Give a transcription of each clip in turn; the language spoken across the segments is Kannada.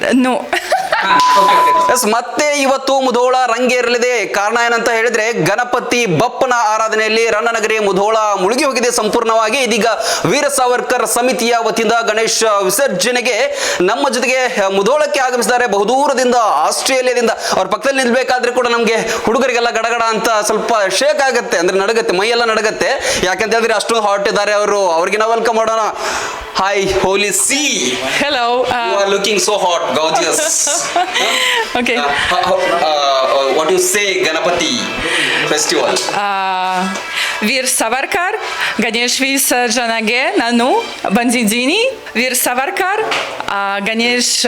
no. ಎಸ್ ಮತ್ತೆ ಇವತ್ತು ಮುಧೋಳ ರಂಗೇರಲಿದೆ ಕಾರಣ ಏನಂತ ಹೇಳಿದ್ರೆ ಗಣಪತಿ ಬಪ್ಪನ ಆರಾಧನೆಯಲ್ಲಿ ರಣನಗರಿ ಮುಧೋಳ ಮುಳುಗಿ ಹೋಗಿದೆ ಸಂಪೂರ್ಣವಾಗಿ. ಇದೀಗ ವೀರ ಸಾವರ್ಕರ್ ಸಮಿತಿಯ ವತಿಯಿಂದ ಗಣೇಶ ವಿಸರ್ಜನೆಗೆ ನಮ್ಮ ಜೊತೆಗೆ ಮುಧೋಳಕ್ಕೆ ಆಗಮಿಸಿದ್ದಾರೆ. ಬಹುದೂರದಿಂದ ಆಸ್ಟ್ರೇಲಿಯಾದಿಂದ. ಅವ್ರ ಪಕ್ಕದಲ್ಲಿ ನಿಲ್ಬೇಕಾದ್ರೆ ಕೂಡ ನಮಗೆ ಹುಡುಗರಿಗೆಲ್ಲ ಗಡಗಡ ಅಂತ ಸ್ವಲ್ಪ ಶೇಕ್ ಆಗುತ್ತೆ. ಅಂದ್ರೆ ನಡಗತ್ತೆ ಮೈಯೆಲ್ಲ ನಡಗತ್ತೆ. ಯಾಕಂತ ಹೇಳಿದ್ರೆ ಅಷ್ಟೊಂದು ಹಾಟ್ ಇದ್ದಾರೆ ಅವರು. ಅವ್ರಿಗೆ ನಾವು ವೆಲ್ಕಮ್ ಮಾಡೋಣ. ಹಾಯ್ ಹೋಲಿ ಸಿ Hello. are looking so hot, gorgeous. huh? Okay. Uh, how, uh, uh, what do you say, Ganapati festival? Vir Savarkar, Ganeshvis Janage, Nanu, Bandidini, Vir Savarkar, Ganesh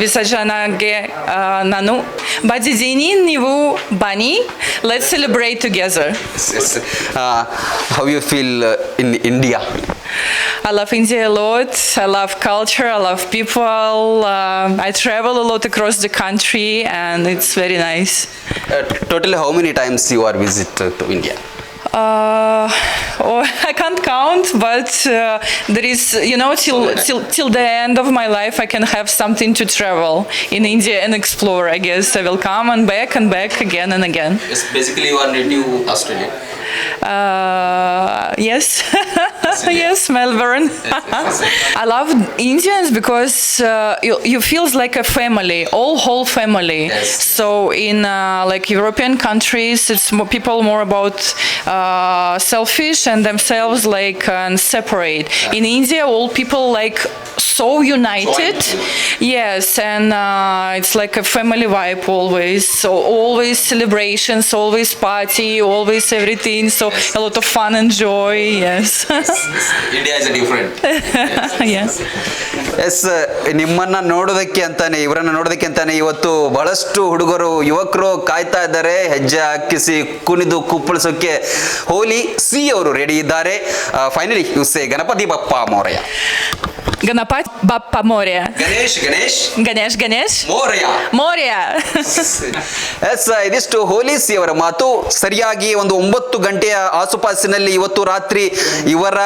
Visajanage, Nanu, Bandidini, uh, uh, Nivu, Bani. Let's celebrate together. Yes, yes. how you feel in India? I love India a lot. I love culture. I love people. Uh, I travel a lot across the country, and it's very nice. Uh, totally, how many times you are visit to India? Uh, oh, I can't count, but uh, there is, you know, till, till till the end of my life, I can have something to travel in India and explore. I guess I will come and back and back again and again. It's basically you are native Australia. Uh, yes, yes, Melbourne. I love Indians because uh, you, you feels like a family, all whole family. Yes. So in uh, like European countries, it's more, people more about uh, selfish and themselves like and separate. In India, all people like so united. Yes, and uh, it's like a family vibe always. So always celebrations, always party, always everything. So a lot of fun and joy. Yes, India is a different. yes. Yes ನಿಮ್ಮನ್ನ ನೋಡೋದಕ್ಕೆ ಅಂತಾನೆ ಇವರನ್ನ ನೋಡೋದಕ್ಕೆ ಅಂತಾನೆ ಇವತ್ತು ಬಹಳಷ್ಟು ಹುಡುಗರು ಯುವಕರು ಕಾಯ್ತಾ ಇದ್ದಾರೆ ಹೆಜ್ಜೆ ಹಾಕಿಸಿ ಕುಣಿದು ಕುಪ್ಪಳಿಸೋಕೆ ಹೋಲಿ ಸಿ ಅವರು ರೆಡಿ ಇದ್ದಾರೆ. Finally say Ganapati Bappa Moraya Ganapati Bappa Morya Ganesh Ganesh Ganesh Ganesh Moraya Morya yes ಇದಿಷ್ಟು ಹೋಲಿಸಿ ಅವರ ಮಾತು ಸರಿಯಾಗಿ ಒಂದು ಒಂಬತ್ತು ಗಂಟೆಯ ಆಸುಪಾಸಿನಲ್ಲಿ ಇವತ್ತು ರಾತ್ರಿ ಇವರ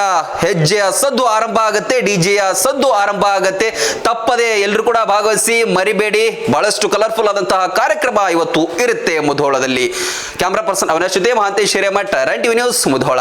ಹೆಜ್ಜೆಯ ಸದ್ದು ಆರಂಭ ಆಗುತ್ತೆ ಡಿಜೆಯ ಸದ್ದು ಆರಂಭ ಆಗುತ್ತೆ. ತಪ್ಪದೆ ಎಲ್ಲರೂ ಕೂಡ ಭಾಗವಹಿಸಿ ಮರಿಬೇಡಿ. ಬಹಳಷ್ಟು ಕಲರ್ಫುಲ್ ಆದಂತಹ ಕಾರ್ಯಕ್ರಮ ಇವತ್ತು ಇರುತ್ತೆ ಮುಧೋಳದಲ್ಲಿ. ಕ್ಯಾಮ್ರಾ ಪರ್ಸನ್ ಅವನ ಜೊತೆ Mahantesh Hiremath run TV news Mudhol.